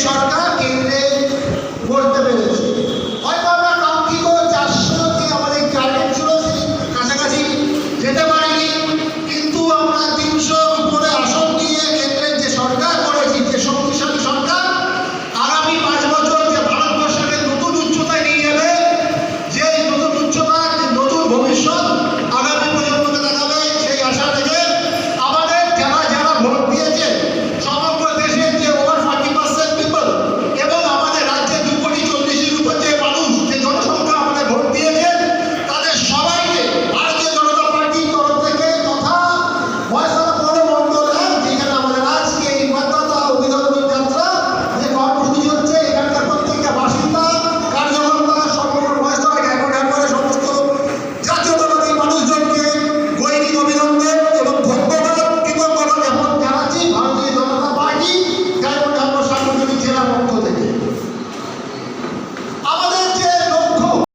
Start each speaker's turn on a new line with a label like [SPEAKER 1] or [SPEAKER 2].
[SPEAKER 1] সরকার কেন্দ্রে